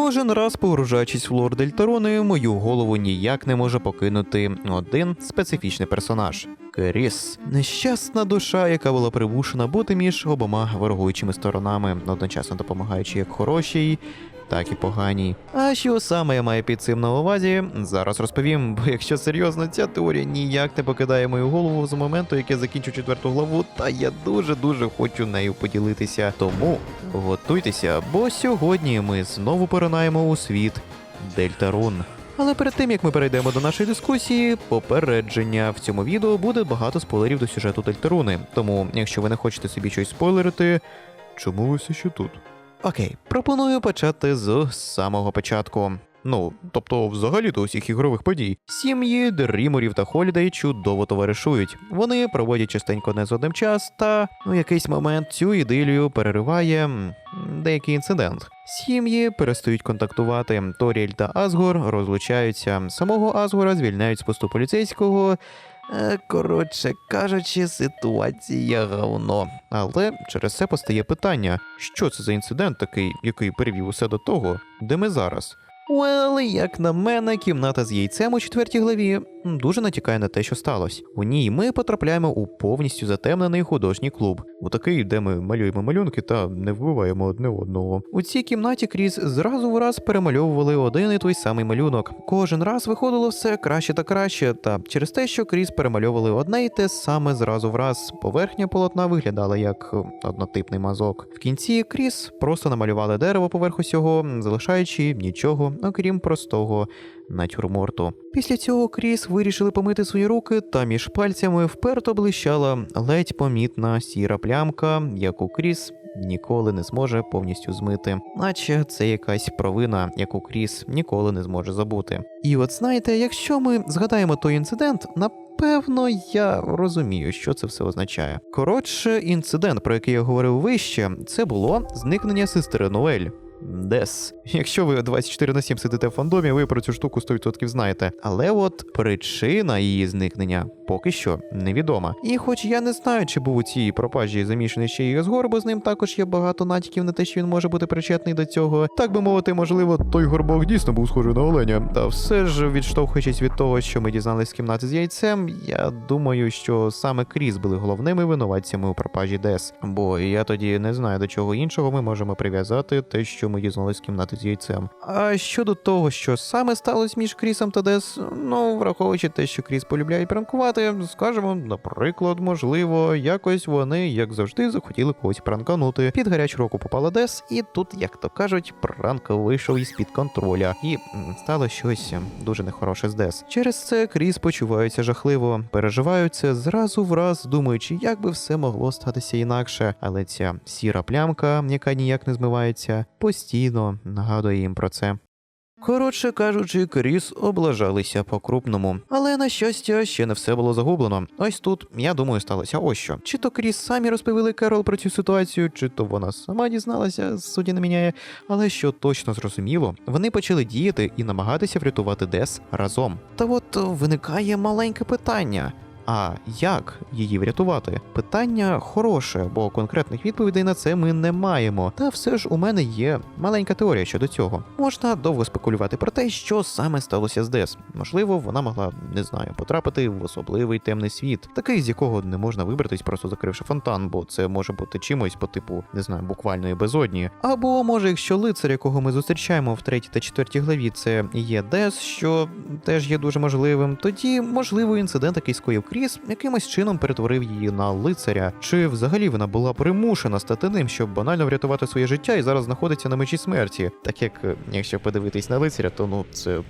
Кожен раз погружаючись в лор Дельтарони, мою голову ніяк не може покинути один специфічний персонаж. Кріс нещасна душа, яка була примушена бути між обома ворогуючими сторонами, одночасно допомагаючи як хорошій, так і поганій. А що саме я маю під цим на увазі, зараз розповім, бо якщо серйозно, ця теорія ніяк не покидає мою голову з моменту, як я закінчу четверту главу, та я дуже-дуже хочу нею поділитися. Тому готуйтеся, бо сьогодні ми знову поринаємо у світ Дельтарун. Але перед тим як ми перейдемо до нашої дискусії, попередження в цьому відео буде багато спойлерів до сюжету Дельтаруни. Тому, якщо ви не хочете собі щось спойлерити, чому ви все ще тут? Окей, пропоную почати з самого початку. Ну, тобто, взагалі до усіх ігрових подій. Сім'ї, Дріморів та Холідей чудово товаришують. Вони проводять частенько не з одним час, та у якийсь момент цю ідилію перериває деякий інцидент. Сім'ї перестають контактувати. Торіель та Азгор розлучаються. Самого Азгора звільняють з посту поліцейського. Е, Коротше кажучи, ситуація говно. Але через це постає питання: що це за інцидент такий, який перевів усе до того, де ми зараз? Well, як на мене, кімната з яйцем у четвертій главі дуже натякає на те, що сталося. У ній ми потрапляємо у повністю затемнений художній клуб, у такий, де ми малюємо малюнки та не вбиваємо одне одного. У цій кімнаті Кріс зразу в раз перемальовували один і той самий малюнок. Кожен раз виходило все краще та краще, та через те, що Кріс перемальовували одне і те саме зразу в раз. Поверхня полотна виглядала як однотипний мазок. В кінці Кріс просто намалювали дерево поверх усього, залишаючи нічого, окрім простого натюрморту. Після цього Кріс вирішили помити свої руки, та між пальцями вперто блищала ледь помітна сіра плямка, яку Кріс ніколи не зможе повністю змити, наче це якась провина, яку Кріс ніколи не зможе забути. І от знаєте, якщо ми згадаємо той інцидент, Напевно, я розумію, що це все означає. Коротше, інцидент, про який я говорив вище, це було зникнення сестри Ноель. Дес. Якщо ви 24 на 7 сидите в фандомі, ви про цю штуку 100% знаєте. Але от причина її зникнення поки що невідома. І хоч я не знаю, чи був у цій пропажі замішаний ще й Єсгор, бо з ним також є багато натяків на те, що він може бути причетний до цього. Так би мовити, можливо, той горбок дійсно був схожий на оленя. Та все ж, відштовхуючись від того, що ми дізнались з кімнати з яйцем, я думаю, що саме Кріс були головними винуватцями у пропажі Дес. Бо я тоді не знаю, до чого іншого ми можемо прив'язати те, що ми дізнались з кімнати з яйцем. А щодо того, що саме сталося між Крісом та Дес, ну враховуючи те, що Кріс полюбляє пранкувати, скажемо, наприклад, можливо, якось вони, як завжди, захотіли когось пранканути. Під гарячу руку попала Дес, і тут, як то кажуть, пранк вийшов із під контроля, і стало щось дуже нехороше з Дес. Через це Кріс почувається жахливо, переживаються зразу в раз, думаючи, як би все могло статися інакше. Але ця сіра плямка, яка ніяк не змивається, постійно нагадує їм про це. Коротше кажучи, Кріс облажалися по-крупному. Але на щастя, ще не все було загублено. Ось тут, я думаю, сталося ось що. Чи то Кріс самі розповіли Керол про цю ситуацію, чи то вона сама дізналася, судді не міняє. Але що точно зрозуміло, вони почали діяти і намагатися врятувати Дес разом. Та от виникає маленьке питання. А як її врятувати? Питання хороше, бо конкретних відповідей на це ми не маємо. Та все ж у мене є маленька теорія щодо цього. Можна довго спекулювати про те, що саме сталося з Дес. Можливо, вона могла, не знаю, потрапити в особливий темний світ, такий з якого не можна вибратись, просто закривши фонтан, бо це може бути чимось по типу, не знаю, буквальної безодні. Або може, якщо лицар, якого ми зустрічаємо в третій та четвертій главі, це є Дес, що теж є дуже можливим, тоді можливо інцидент, який скоїв Кріс, якимось чином перетворив її на лицаря, чи взагалі вона була примушена стати ним, щоб банально врятувати своє життя і зараз знаходиться на мечі смерті. Так як, е, якщо подивитись на лицаря, то ну це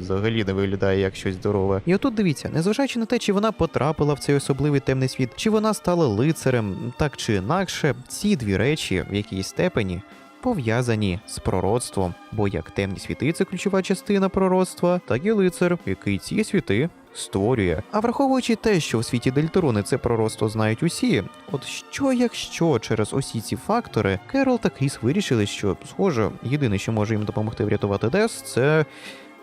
взагалі не виглядає як щось здорове. І отут дивіться, незважаючи на те, чи вона потрапила в цей особливий темний світ, чи вона стала лицарем, так чи інакше, ці дві речі в якійсь степені пов'язані з пророцтвом, бо як темні світи це ключова частина пророцтва, так і лицар, який ці світи створює. А враховуючи те, що в світі Дельтаруни це пророцтво знають усі, от що якщо через усі ці фактори Керол та Кріс вирішили, що схоже, єдине, що може їм допомогти врятувати Дес, це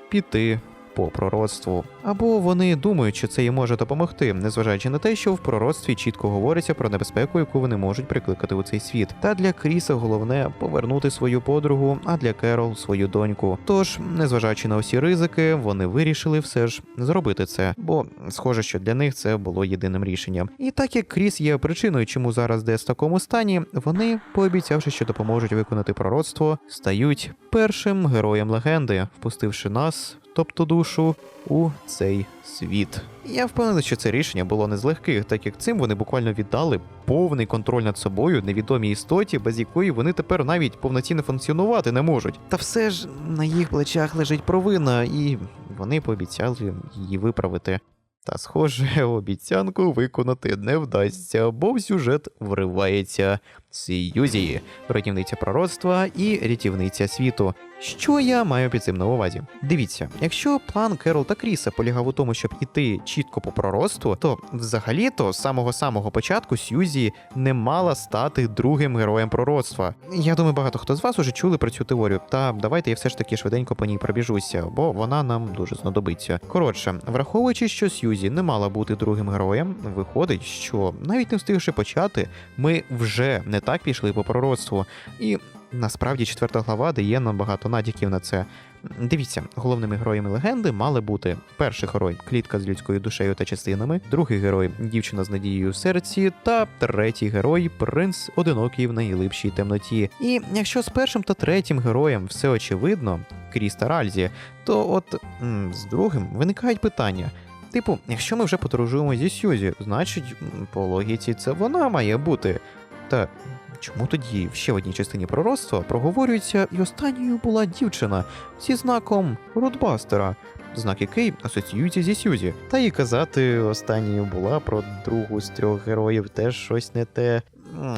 піти по пророцтву. Або вони думають, що це їм може допомогти, незважаючи на те, що в пророцтві чітко говориться про небезпеку, яку вони можуть прикликати у цей світ. Та для Кріса головне повернути свою подругу, а для Керол свою доньку. Тож, незважаючи на усі ризики, вони вирішили все ж зробити це, бо схоже, що для них це було єдиним рішенням. І так як Кріс є причиною, чому зараз Дес в такому стані, вони, пообіцявши, що допоможуть виконати пророцтво, стають першим героєм легенди, впустивши нас, тобто душу, у цей світ. Я впевнений, що це рішення було не з легких, так як цим вони буквально віддали повний контроль над собою невідомій істоті, без якої вони тепер навіть повноцінно функціонувати не можуть. Та все ж на їх плечах лежить провина, і вони пообіцяли її виправити. Та, схоже, обіцянку виконати не вдасться, бо в сюжет вривається Сьюзі, рятівниця пророцтва і рятівниця світу. Що я маю під цим на увазі? Дивіться, якщо план Керол та Кріса полягав у тому, щоб іти чітко по пророцтву, то взагалі-то з самого самого початку Сьюзі не мала стати другим героєм пророцтва. Я думаю, багато хто з вас уже чули про цю теорію. Та давайте я все ж таки швиденько по ній пробіжуся, бо вона нам дуже знадобиться. Коротше, враховуючи, що Сьюзі не мала бути другим героєм, виходить, що навіть не встигши почати, ми вже не так пішли по пророцтву. І насправді четверта глава дає нам багато натяків на це. Дивіться, головними героями легенди мали бути перший герой клітка з людською душею та частинами, другий герой дівчина з надією в серці, та третій герой принц одинокий в найглибшій темноті. І якщо з першим та третім героєм все очевидно, Кріс та Ральзі, то от з другим виникають питання. Типу, якщо ми вже подорожуємо зі Сюзі, значить, по логіці це вона має бути. Та чому тоді в ще одній частині пророцтва проговорюється, і останньою була дівчина зі знаком Рудбастера, знак який асоціюється зі Сюзі. Та і казати останньою була про другу з трьох героїв теж щось не те.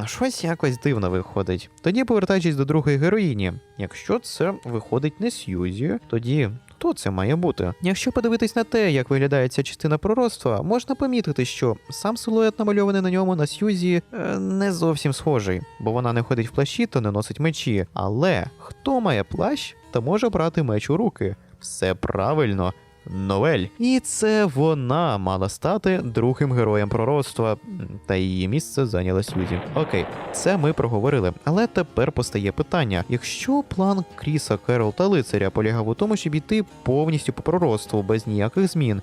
Щось якось дивно виходить. Тоді, повертаючись до другої героїні, якщо це виходить не Сьюзі, тоді хто це має бути? Якщо подивитись на те, як виглядає ця частина пророцтва, можна помітити, що сам силует намальований на ньому на Сьюзі е, не зовсім схожий, бо вона не ходить в плащі та не носить мечі. Але хто має плащ та може брати меч у руки? Все правильно. Новель, і це вона мала стати другим героєм пророцтва, та її місце зайняла Сюзі. Окей, це ми проговорили. Але тепер постає питання: якщо план Кріса, Керол та лицаря полягав у тому, щоб іти повністю по пророцтву без ніяких змін.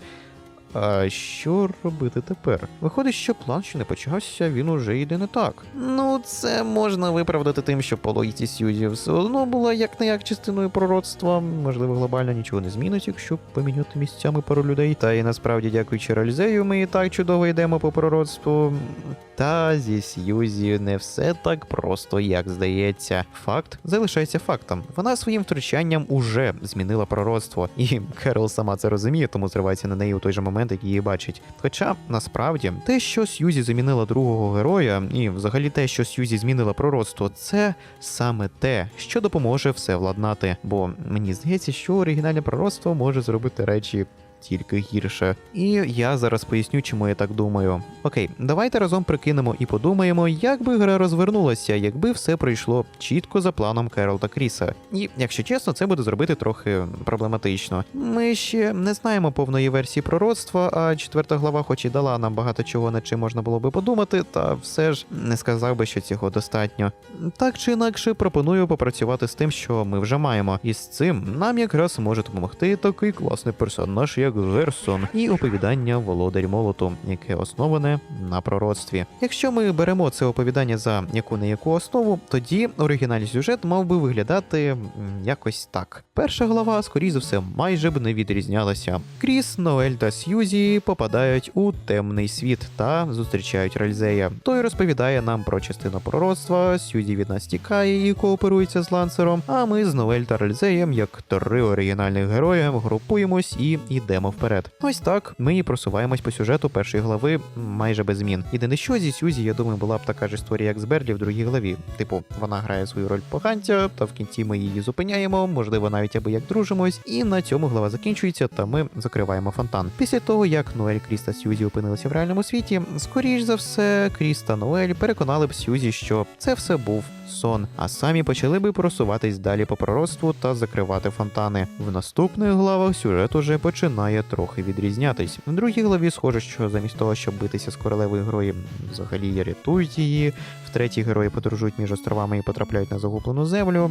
А що робити тепер? Виходить, що план, що не почався, він уже йде не так. Ну, це можна виправдати тим, що по логіці Сьюзі все одно була як не як частиною пророцтва. Можливо, глобально нічого не змінить, якщо поміняти місцями пару людей. Та і насправді, дякуючи Ральзею, ми і так чудово йдемо по пророцтву. Та зі Сьюзі не все так просто, як здається. Факт залишається фактом. Вона своїм втручанням уже змінила пророцтво, і Керол сама це розуміє, тому зривається на неї у той же момент, як її бачить. Хоча насправді те, що Сьюзі замінила другого героя, і взагалі те, що Сьюзі змінила пророцтво, це саме те, що допоможе все владнати. Бо мені здається, що оригінальне пророцтво може зробити речі тільки гірше. І я зараз поясню, чому я так думаю. Окей, давайте разом прикинемо і подумаємо, як би гра розвернулася, якби все пройшло чітко за планом Керол та Кріса. І якщо чесно, це буде зробити трохи проблематично. Ми ще не знаємо повної версії пророцтва, а четверта глава, хоч і дала нам багато чого, над чим можна було би подумати, та все ж не сказав би, що цього достатньо. Так чи інакше, пропоную попрацювати з тим, що ми вже маємо. І з цим нам якраз може допомогти такий класний персонаж, як Герсон, і оповідання Володар Молоту, яке основане на пророцтві. Якщо ми беремо це оповідання за яку не яку основу, тоді оригінальний сюжет мав би виглядати якось так. Перша глава, скоріш за все, майже б не відрізнялася. Кріс, Ноель та Сьюзі попадають у темний світ та зустрічають Ральзея. Той розповідає нам про частину пророцтва, Сьюзі від нас тікає і кооперується з ланцером. А ми з Новель та Ральзеєм, як три оригінальних героя, групуємось і йдемо вперед. Ось так ми і просуваємось по сюжету першої глави майже без змін. Єдине, що зі Сьюзі, я думаю, була б така ж історія, як з Берлі в другій главі. Типу, вона грає свою роль поганця, та в кінці ми її зупиняємо, можливо, навіть аби як дружимось. І на цьому глава закінчується, та ми закриваємо фонтан. Після того, як Ноель, Кріс та Сьюзі опинилися в реальному світі, скоріш за все, Кріс та Ноель переконали б Сьюзі, що це все був сон, а самі почали би просуватись далі по пророцтву та закривати фонтани. В наступних главах сюжет уже починає трохи відрізнятись. В другій главі схоже, що замість того, щоб битися з королевою грої, взагалі рятують її. В третій герої подорожують між островами і потрапляють на загублену землю.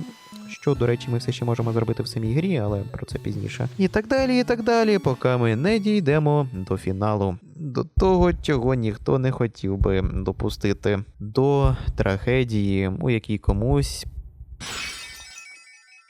Що, до речі, ми все ще можемо зробити в самій грі, але про це пізніше. І так далі, і так далі, поки ми не дійдемо до фіналу. До того, чого ніхто не хотів би допустити. До трагедії, у якій комусь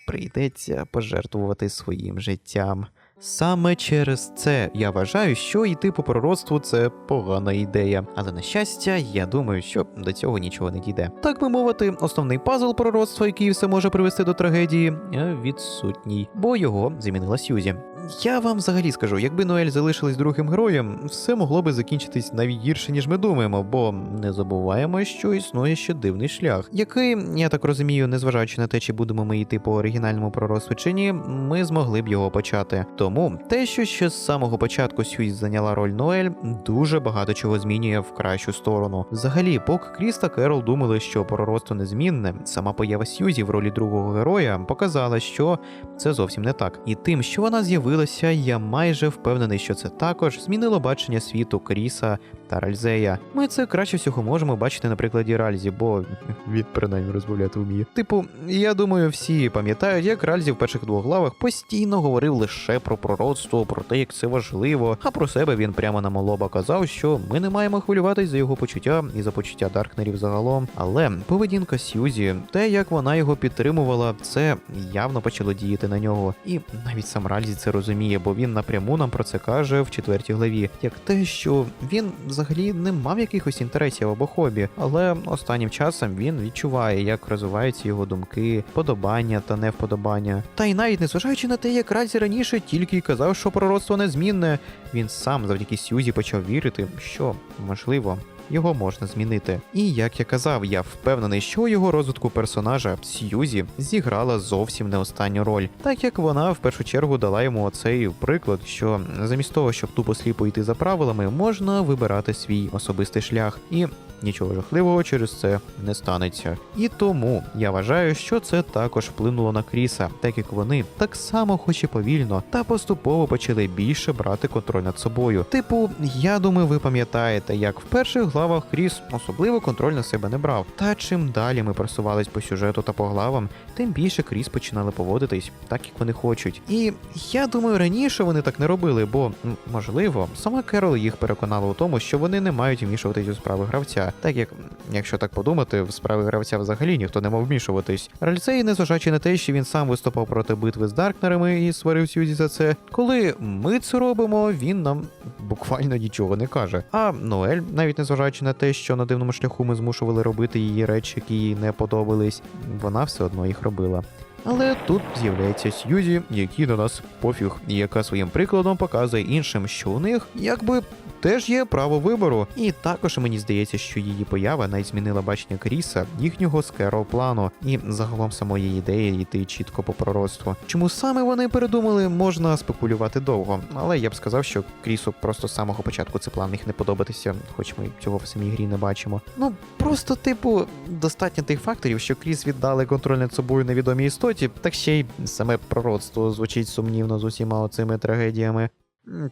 прийдеться пожертвувати своїм життям. Саме через це я вважаю, що йти по пророцтву це погана ідея. Але на щастя, я думаю, що до цього нічого не дійде. Так би мовити, основний пазл пророцтва, який все може привести до трагедії, відсутній, бо його замінила Сьюзі. Я вам взагалі скажу, якби Ноель залишилась другим героєм, все могло би закінчитись навіть гірше, ніж ми думаємо, бо не забуваємо, що існує ще дивний шлях, який, я так розумію, незважаючи на те, чи будемо ми йти по оригінальному пророцтву чи ні, ми змогли б його почати. Тому те, що ще з самого початку Сьюзі зайняла роль Ноель, дуже багато чого змінює в кращу сторону. Взагалі, поки Кріс та Керол думали, що пророцтво незмінне, сама поява Сьюзі в ролі другого героя показала, що це зовсім не так. І тим, що вона з'явилася, я майже впевнений, що це також змінило бачення світу Кріса та Ральзея. Ми це краще всього можемо бачити на прикладі Ральзі, бо він принаймні розмовляти вміє. Типу, я думаю, всі пам'ятають, як Ральзі в перших двох главах постійно говорив лише про пророцтво, про те, як це важливо. А про себе він прямо на молоба казав, що ми не маємо хвилюватись за його почуття і за почуття Даркнерів загалом. Але поведінка Сьюзі, те, як вона його підтримувала, це явно почало діяти на нього. І навіть сам Ральзі це розуміє, бо він напряму нам про це каже в четвертій главі, як те, що він взагалі не мав якихось інтересів або хобі, але останнім часом він відчуває, як розвиваються його думки, подобання та невподобання. Та й навіть незважаючи на те, як Ральзі раніше тільки й казав, що пророцтво незмінне, він сам завдяки Сьюзі почав вірити, що можливо. Його можна змінити. І як я казав, я впевнений, що у його розвитку персонажа Сьюзі зіграла зовсім не останню роль, так як вона в першу чергу дала йому оцей приклад, що замість того, щоб тупо сліпо йти за правилами, можна вибирати свій особистий шлях. І нічого жахливого через це не станеться. І тому я вважаю, що це також вплинуло на Кріса, так як вони так само, хоч і повільно, та поступово почали більше брати контроль над собою. Типу, я думаю, ви пам'ятаєте, як в перших главах Кріс особливо контроль на себе не брав. Та чим далі ми просувались по сюжету та по главам, тим більше Кріс починали поводитись так, як вони хочуть. І я думаю, раніше вони так не робили, бо можливо, сама Керол їх переконала у тому, що вони не мають вмішуватись у справи гравця. Так як, якщо так подумати, в справи гравця взагалі ніхто не мав вмішуватись. Ральцей, незважаючи на те, що він сам виступав проти битви з Даркнерами і сварив Сьюзі за це, коли ми це робимо, він нам буквально нічого не каже. А Ноель, навіть незважаючи на те, що на дивному шляху ми змушували робити її речі, які їй не подобались, вона все одно їх робила. Але тут з'являється Сьюзі, який на нас пофіг, і яка своїм прикладом показує іншим, що у них якби теж є право вибору. І також мені здається, що її поява навіть змінила бачення Кріса, їхнього Керол плану, і загалом самої ідеї йти чітко по пророцтву. Чому саме вони передумали, можна спекулювати довго, але я б сказав, що Крісу просто з самого початку це план їх не подобатися, хоч ми цього в самій грі не бачимо. Ну просто, типу, достатньо тих факторів, що Кріс віддали контроль над собою невідомій істоті, так ще й саме пророцтво звучить сумнівно з усіма оцими трагедіями.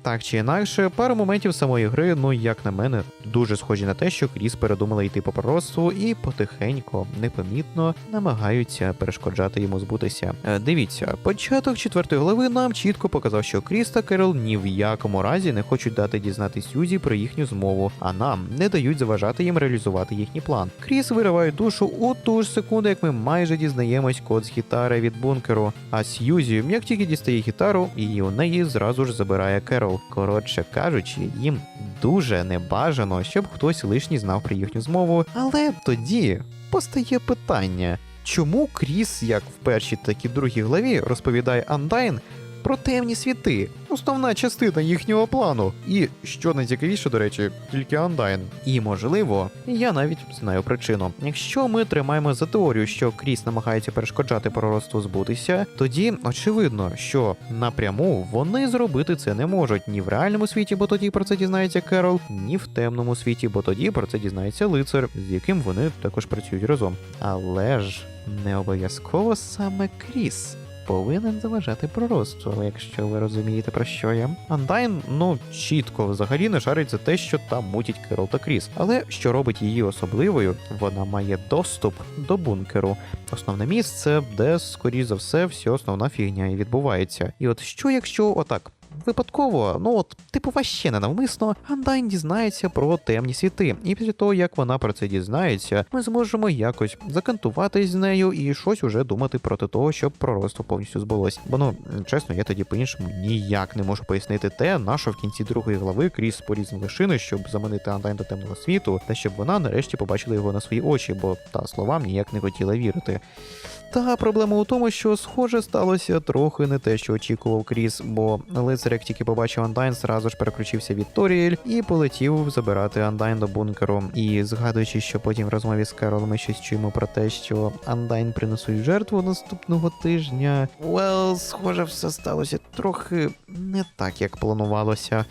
Так чи інакше, пару моментів самої гри, ну як на мене, дуже схожі на те, що Кріс передумала йти по пророцтву і потихеньку, непомітно намагаються перешкоджати йому збутися. Е, Дивіться, початок четвертої глави нам чітко показав, що Кріс та Керол ні в якому разі не хочуть дати дізнатись Сюзі про їхню змову, а нам не дають заважати їм реалізувати їхній план. Кріс вириває душу у ту ж секунду, як ми майже дізнаємось код з гітари від бункеру. А Сьюзі, як тільки дістає гітару, і у неї зразу ж забирає Керол. Коротше кажучи, їм дуже не бажано, щоб хтось лишній знав про їхню змову. Але тоді постає питання. Чому Кріс, як в першій, так і в другій главі, розповідає Андайн про темні світи, основна частина їхнього плану. І що найцікавіше, до речі, тільки Андайн. І можливо, я навіть знаю причину. Якщо ми тримаємо за теорію, що Кріс намагається перешкоджати пророцтву збутися, тоді очевидно, що напряму вони зробити це не можуть ні в реальному світі, бо тоді про це дізнається Керол, ні в темному світі, бо тоді про це дізнається лицар, з яким вони також працюють разом. Але ж не обов'язково саме Кріс. Повинен заважати пророцтву, якщо ви розумієте про що я. Андайн, ну чітко взагалі не шарить за те, що там мутять Керол та Кріс. Але що робить її особливою, вона має доступ до бункеру, основне місце, де, скоріш за все, вся основна фігня і відбувається. І от що, якщо отак. Випадково, ну от, типу, ваще ненавмисно, Андайн дізнається про темні світи, і після того, як вона про це дізнається, ми зможемо якось закантуватись з нею і щось уже думати проти того, щоб пророцтво повністю збулось. Бо ну чесно, я тоді по-іншому ніяк не можу пояснити те, на що в кінці другої глави Кріс поріз лишини, щоб заманити Андайн до темного світу, та щоб вона нарешті побачила його на свої очі, бо та словам ніяк не хотіла вірити. Та проблема у тому, що схоже сталося трохи не те, що очікував Кріс, бо лицар, як тільки побачив Андайн, зразу ж переключився від Торіель і полетів забирати Андайн до бункеру. І згадуючи, що потім в розмові з Керол ми щось чуємо про те, що Андайн принесуть жертву наступного тижня. Well, схоже, все сталося трохи не так, як планувалося.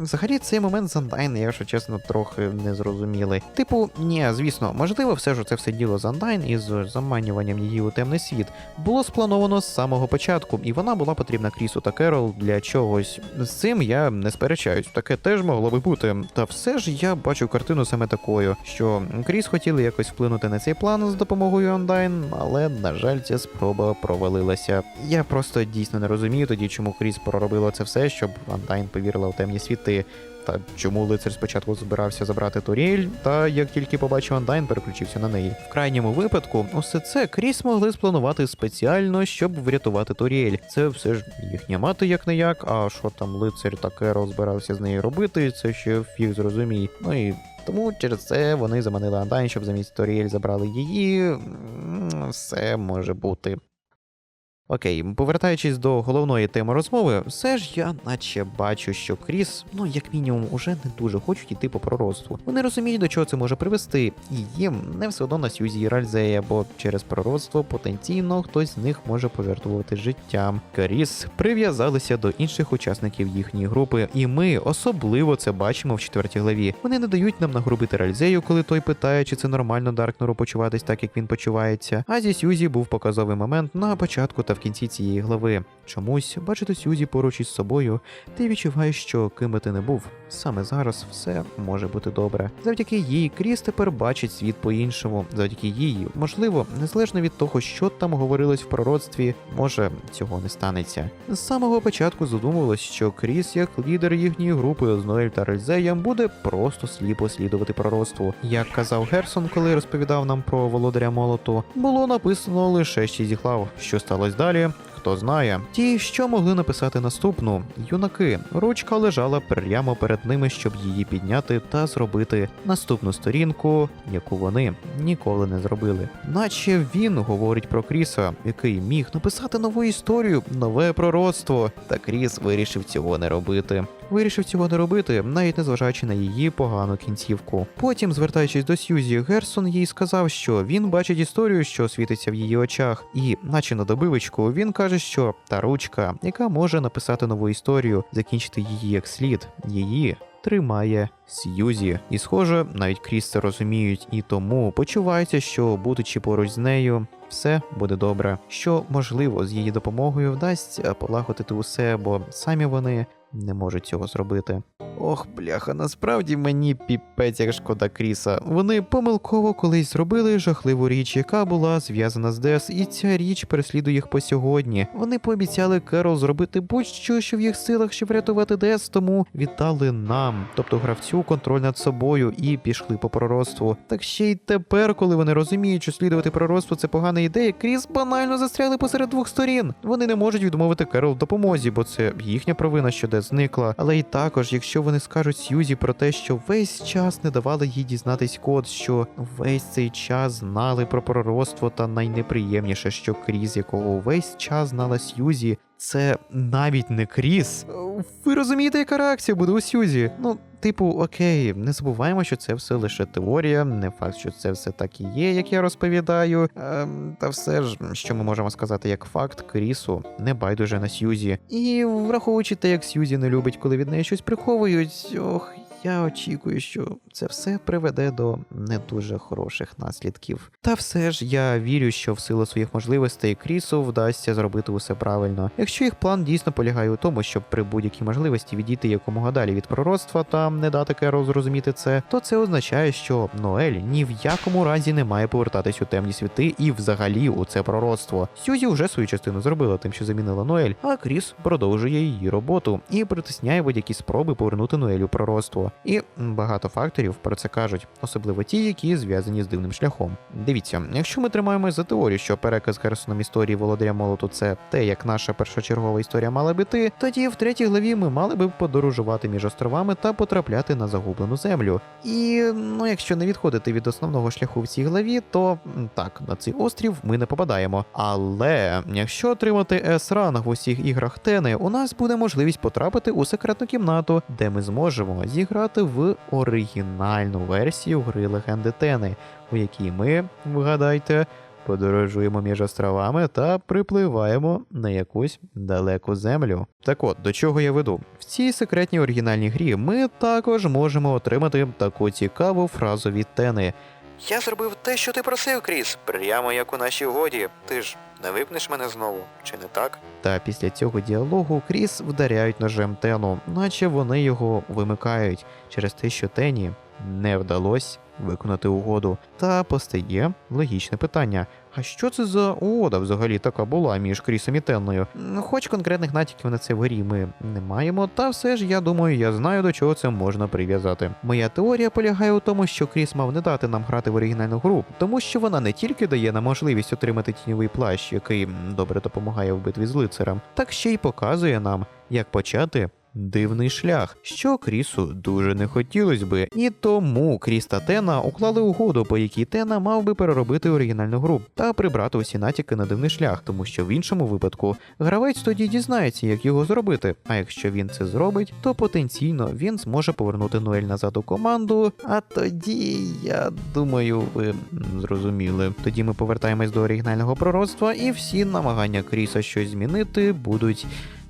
Взагалі, цей момент з Андайн, я, якщо чесно, трохи не зрозумілий. Типу, ні, звісно, можливо, все ж це все діло з Андайн із заманюванням її у темний світ було сплановано з самого початку, і вона була потрібна Крісу та Керол для чогось. З цим я не сперечаюсь, таке теж могло би бути. Та все ж я бачу картину саме такою, що Кріс хотіли якось вплинути на цей план з допомогою Андайн, але на жаль, ця спроба провалилася. Я просто дійсно не розумію тоді, чому Кріс проробила це все, щоб Андайн повірила у темні світи. Та чому лицар спочатку збирався забрати Торіель, та як тільки побачив Андайн, переключився на неї. В крайньому випадку, усе це Кріс могли спланувати спеціально, щоб врятувати Торіель. Це все ж їхня мати як не як. А що там лицар та Керол збирався з нею робити, це ще фіг зрозумій. Ну і тому через це вони заманили Андайн, щоб замість Торіель забрали її. Все може бути. Окей, повертаючись до головної теми розмови, все ж я наче бачу, що Кріс, ну як мінімум, уже не дуже хочуть йти по пророцтву. Вони розуміють, до чого це може привести, і їм не все одно на Сюзі Ральзея, бо через пророцтво потенційно хтось з них може пожертвувати життям. Кріс прив'язалися до інших учасників їхньої групи, і ми особливо це бачимо в четвертій главі. Вони не дають нам нагрубити Ральзею, коли той питає, чи це нормально Даркнеру почуватись так, як він почувається. А зі Сюзі був показовий момент на початку та в кінці цієї глави. Чомусь бачити Сюзі поруч із собою, ти відчуваєш, що ким би ти не був, саме зараз все може бути добре. Завдяки їй Кріс тепер бачить світ по-іншому. Завдяки їй, можливо, незалежно від того, що там говорилось в пророцтві, може цього не станеться. З самого початку задумувалось, що Кріс, як лідер їхньої групи з Ноель та Рельзеєм, буде просто сліпо слідувати пророцтву. Як казав Герсон, коли розповідав нам про володаря молоту, було написано лише шість глав. Що сталося далі? Хто знає, ті, що могли написати наступну, юнаки, ручка лежала прямо перед ними, щоб її підняти та зробити наступну сторінку, яку вони ніколи не зробили. Наче він говорить про Кріса, який міг написати нову історію, нове пророцтво. Та Кріс вирішив цього не робити. Вирішив цього не робити, навіть незважаючи на її погану кінцівку. Потім, звертаючись до Сьюзі, Герсон їй сказав, що він бачить історію, що світиться в її очах, і, наче на добивочку, він каже, що та ручка, яка може написати нову історію, закінчити її як слід, її. Тримає Сьюзі, і схоже, навіть Кріс це розуміють, і тому почувається, що будучи поруч з нею, все буде добре. Що можливо з її допомогою вдасться полагодити усе, бо самі вони не можуть цього зробити. Ох, бляха, насправді мені піпець як шкода Кріса. Вони помилково колись зробили жахливу річ, яка була зв'язана з Дес, і ця річ переслідує їх по сьогодні. Вони пообіцяли Керол зробити будь-що, що в їх силах, щоб врятувати Дес, тому віддали нам, тобто гравцю, контроль над собою і пішли по пророцтву. Так ще й тепер, коли вони розуміють, що слідувати пророцтву це погана ідея, Кріс банально застряли посеред двох сторін. Вони не можуть відмовити Керол в допомозі, бо це їхня провина, що Дес зникла. Але й також, якщо вони скажуть Сьюзі про те, що весь час не давали їй дізнатись код, що весь цей час знали про пророцтво, та найнеприємніше, що крізь якого весь час знала Сьюзі, це навіть не Кріс. Ви розумієте, яка реакція буде у Сюзі? Ну, типу, окей, не забуваємо, що це все лише теорія, не факт, що це все так і є, як я розповідаю. Ем, та все ж, що ми можемо сказати як факт, Крісу не байдуже на Сюзі. І враховуючи те, як Сюзі не любить, коли від неї щось приховують, ох. Я очікую, що це все приведе до не дуже хороших наслідків. Та все ж я вірю, що в силу своїх можливостей Крісу вдасться зробити усе правильно. Якщо їх план дійсно полягає у тому, щоб при будь-якій можливості відійти якомога далі від пророцтва та не дати Керол зрозуміти це, то це означає, що Ноель ні в якому разі не має повертатись у темні світи і взагалі у це пророцтво. Сюзі вже свою частину зробила тим, що замінила Ноель, а Кріс продовжує її роботу і притисняє будь-які спроби повернути Ноель у пророцтво. І багато факторів про це кажуть, особливо ті, які зв'язані з дивним шляхом. Дивіться, якщо ми тримаємось за теорію, що переказ Герсоном історії Володаря Молоту це те, як наша першочергова історія мала би йти, тоді в третій главі ми мали би подорожувати між островами та потрапляти на загублену землю. І ну, якщо не відходити від основного шляху в цій главі, то так, на цей острів ми не попадаємо. Але якщо отримати С-ранг в усіх іграх Тени, у нас буде можливість потрапити у секретну кімнату, де ми зможемо зіграти в оригінальну версію гри Легенди Тени, у якій ми, вгадайте, подорожуємо між островами та припливаємо на якусь далеку землю. Так от, до чого я веду? В цій секретній оригінальній грі ми також можемо отримати таку цікаву фразу від Тени. Я зробив те, що ти просив, Кріс, прямо як у нашій угоді. Ти ж не випнеш мене знову, чи не так? Та після цього діалогу Кріс вдаряють ножем Тену, наче вони його вимикають через те, що Тені не вдалося виконати угоду. Та постає логічне питання: а що це за угода взагалі така була між Крісом і Тенною? Хоч конкретних натяків на це в грі ми не маємо, та все ж я думаю, я знаю до чого це можна прив'язати. Моя теорія полягає у тому, що Кріс мав не дати нам грати в оригінальну гру, тому що вона не тільки дає нам можливість отримати тіньовий плащ, який добре допомагає в битві з лицарем, так ще й показує нам, як почати дивний шлях, що Крісу дуже не хотілося би, і тому Кріс та Тена уклали угоду, по якій Тена мав би переробити оригінальну гру та прибрати усі натяки на дивний шлях, тому що в іншому випадку гравець тоді дізнається, як його зробити. А якщо він це зробить, то потенційно він зможе повернути Ноель назад у команду. А тоді я думаю, ви зрозуміли. Тоді ми повертаємось до оригінального пророцтва, і всі намагання Кріса щось змінити будуть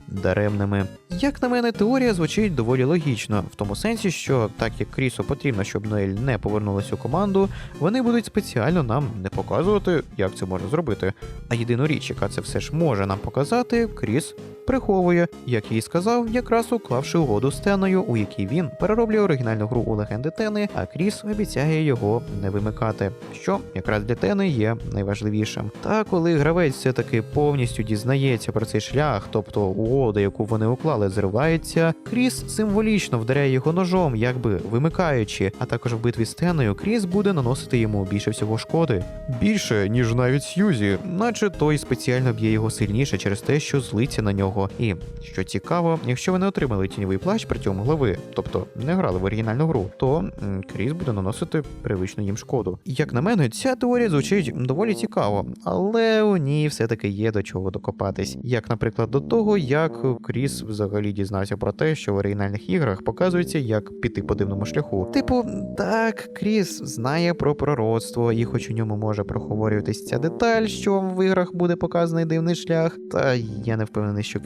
даремними. Як на мене, теорія звучить доволі логічно, в тому сенсі, що так як Крісу потрібно, щоб Ноель не повернулася у команду, вони будуть спеціально нам не показувати, як це можна зробити. А єдину річ, яка це все ж може нам показати, Кріс приховує, як і сказав, якраз уклавши угоду з Теною, у якій він перероблює оригінальну гру у легенди Тени, а Кріс обіцяє його не вимикати, що якраз для Тени є найважливішим. Та коли гравець все-таки повністю дізнається про цей шлях, тобто угода, яку вони уклали, зривається, Кріс символічно вдаряє його ножом, якби вимикаючи. А також в битві з Теною Кріс буде наносити йому більше всього шкоди. Більше, ніж навіть Сьюзі, наче той спеціально б'є його сильніше через те, що злиться на нього. І що цікаво, якщо ви не отримали тіньовий плащ при цьому глави, тобто не грали в оригінальну гру, то Кріс буде наносити привичну їм шкоду. Як на мене, ця теорія звучить доволі цікаво, але у ній все-таки є до чого докопатись. Як, наприклад, до того, як Кріс взагалі дізнався про те, що в оригінальних іграх показується, як піти по дивному шляху. Типу, так, Кріс знає про пророцтво, і хоч у ньому може проговорюватись ця деталь, що в іграх буде показаний дивний шлях, та я не впевнений, що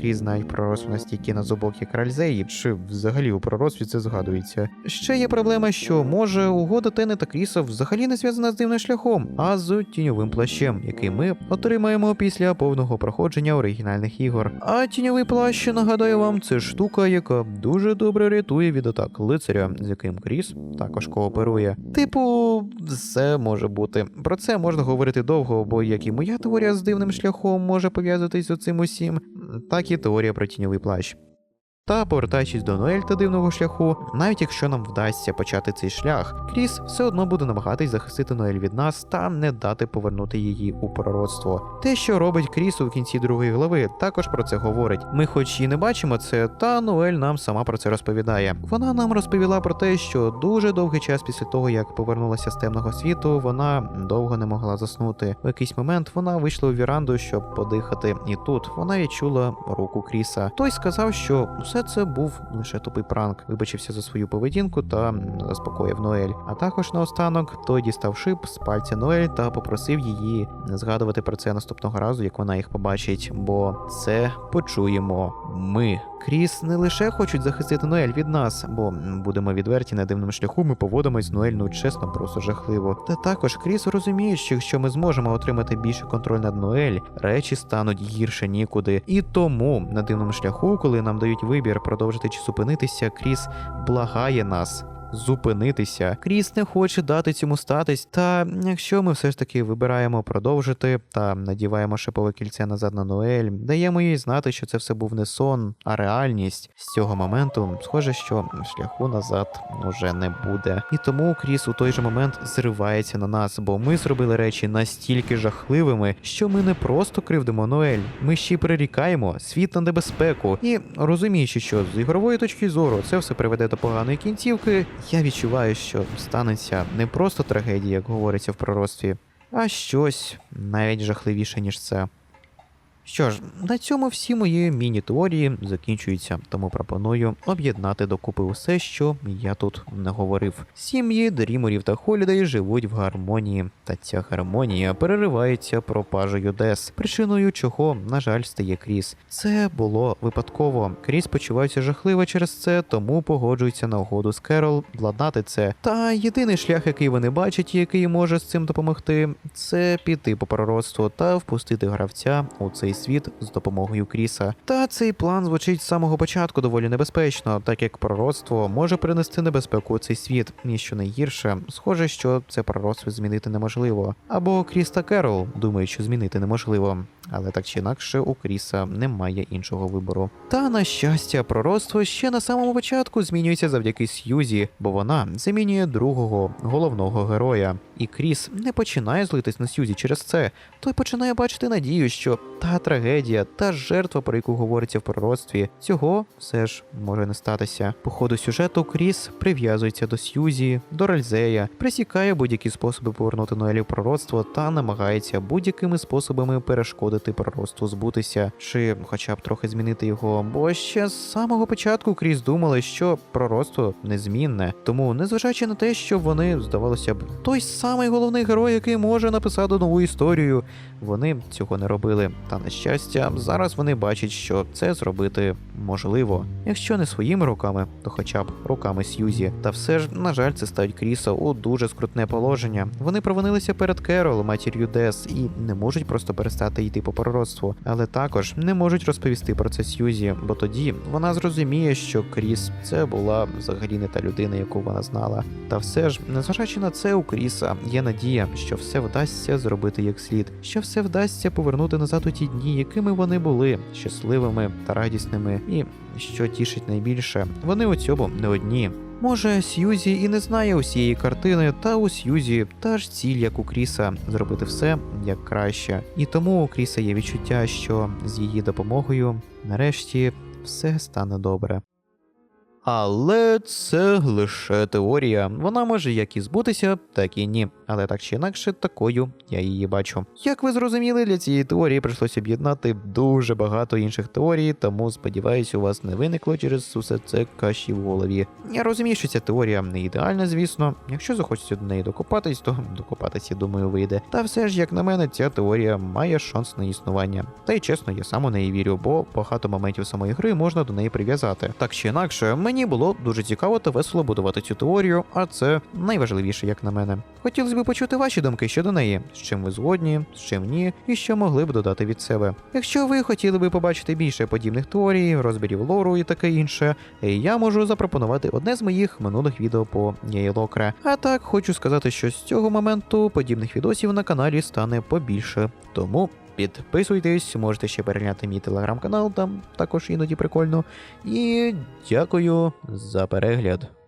Пророцтво настільки на зубок, як Ральзеї, чи взагалі у пророцтві це згадується. Ще є проблема, що може угода Тени та Кріса взагалі не зв'язана з дивним шляхом, а з тіньовим плащем, який ми отримаємо після повного проходження оригінальних ігор. А тіньовий плащ, нагадаю вам, це штука, яка дуже добре рятує від атак лицаря, з яким Кріс також кооперує. Типу, все може бути. Про це можна говорити довго, бо як і моя теорія з дивним шляхом може пов'язуватись з цим усім, так і теорія про тіньовий плащ. Та повертаючись до Ноель та дивного шляху, навіть якщо нам вдасться почати цей шлях, Кріс все одно буде намагатись захистити Ноель від нас та не дати повернути її у пророцтво. Те, що робить Кріс у кінці другої глави, також про це говорить. Ми, хоч і не бачимо це, та Ноель нам сама про це розповідає. Вона нам розповіла про те, що дуже довгий час після того, як повернулася з темного світу, вона довго не могла заснути. В якийсь момент вона вийшла у віранду, щоб подихати, і тут вона відчула руку Кріса. Той сказав, що все це був лише тупий пранк, вибачився за свою поведінку та заспокоїв Ноель. А також наостанок той дістав шип з пальця Ноель та попросив її не згадувати про це наступного разу, як вона їх побачить, бо це почуємо ми. Кріс не лише хочуть захистити Ноель від нас, бо будемо відверті на дивному шляху, ми поводимось з Ноель, ну чесно, просто жахливо. Та також Кріс розуміє, що якщо ми зможемо отримати більше контроль над Ноель, речі стануть гірше нікуди. І тому на дивному шляху, коли нам дають вибір продовжити чи зупинитися, Кріс благає нас. Зупинитися. Кріс не хоче дати цьому статись. Та якщо ми все ж таки вибираємо продовжити та надіваємо шипове кільце назад на Ноель, даємо їй знати, що це все був не сон, а реальність. З цього моменту схоже, що шляху назад уже не буде. І тому Кріс у той же момент зривається на нас, бо ми зробили речі настільки жахливими, що ми не просто кривдимо Ноель, ми ще й прирікаємо світ на небезпеку. І розуміючи, що з ігрової точки зору це все приведе до поганої кінцівки, я відчуваю, що станеться не просто трагедія, як говориться в пророцтві, а щось навіть жахливіше, ніж це. Що ж, на цьому всі мої міні-теорії закінчуються, тому пропоную об'єднати докупи усе, що я тут не говорив. Сім'ї Дріморів та Холідей живуть в гармонії, та ця гармонія переривається пропажею Дес, причиною чого, на жаль, стає Кріс. Це було випадково. Кріс почувається жахливо через це, тому погоджується на угоду з Керол владнати це. Та єдиний шлях, який вони бачать, який може з цим допомогти, це піти по пророцтву та впустити гравця у цей світ з допомогою Кріса. Та цей план звучить з самого початку доволі небезпечно, так як пророцтво може принести небезпеку у цей світ. І що найгірше, схоже, що це пророцтво змінити неможливо. Або Кріс та Керол думають, що змінити неможливо. Але так чи інакше у Кріса немає іншого вибору. Та на щастя, пророцтво ще на самому початку змінюється завдяки Сьюзі, бо вона замінює другого головного героя. І Кріс не починає злитись на Сьюзі через це. Той починає бачити надію, що та трагедія, та жертва, про яку говориться в пророцтві, цього все ж може не статися. По ходу сюжету Кріс прив'язується до Сьюзі, до Ральзея, присікає будь-які способи повернути Ноелі в пророцтво та намагається будь-якими способами перешкодити пророцтву збутися, чи хоча б трохи змінити його. Бо ще з самого початку Кріс думали, що пророцтво незмінне. Тому, незважаючи на те, що вони, здавалося б, той самий головний герой, який може написати нову історію, вони цього не робили. Та на щастя, зараз вони бачать, що це зробити можливо. Якщо не своїми руками, то хоча б руками Сьюзі. Та все ж, на жаль, це ставить Кріса у дуже скрутне положення. Вони провинилися перед Керол, матір'ю Дес, і не можуть просто перестати йти по пророцтву, але також не можуть розповісти про це Сьюзі, бо тоді вона зрозуміє, що Кріс це була взагалі не та людина, яку вона знала. Та все ж, незважаючи на це, у Кріса є надія, що все вдасться зробити як слід, що все вдасться повернути назад у ті дні, якими вони були щасливими та радісними, і що тішить найбільше, вони у цьому не одні. Може, Сьюзі і не знає усієї картини, та у Сьюзі та ж ціль, як у Кріса, зробити все як краще. І тому у Кріса є відчуття, що з її допомогою нарешті все стане добре. Але це лише теорія. Вона може як і збутися, так і ні. Але так чи інакше, такою я її бачу. Як ви зрозуміли, для цієї теорії прийшлося об'єднати дуже багато інших теорій, тому сподіваюся, у вас не виникло через усе це каші в голові. Я розумію, що ця теорія не ідеальна, звісно. Якщо захочеться до неї докопатись, то докопатися, думаю, вийде. Та все ж, як на мене, ця теорія має шанс на існування. Та й чесно, я сам у неї вірю, бо багато моментів самої гри можна до неї прив'язати. Так чи інакше, мені було дуже цікаво та весело будувати цю теорію, а це найважливіше, як на мене. Хотілося б почути ваші думки щодо неї, з чим ви згодні, з чим ні, і що могли б додати від себе. Якщо ви хотіли би побачити більше подібних теорій, розбірів лору і таке інше, я можу запропонувати одне з моїх минулих відео по Локре. А так хочу сказати, що з цього моменту подібних відосів на каналі стане побільше. Тому Підписуйтесь, можете ще перегляти мій телеграм-канал, там також іноді прикольно. І дякую за перегляд.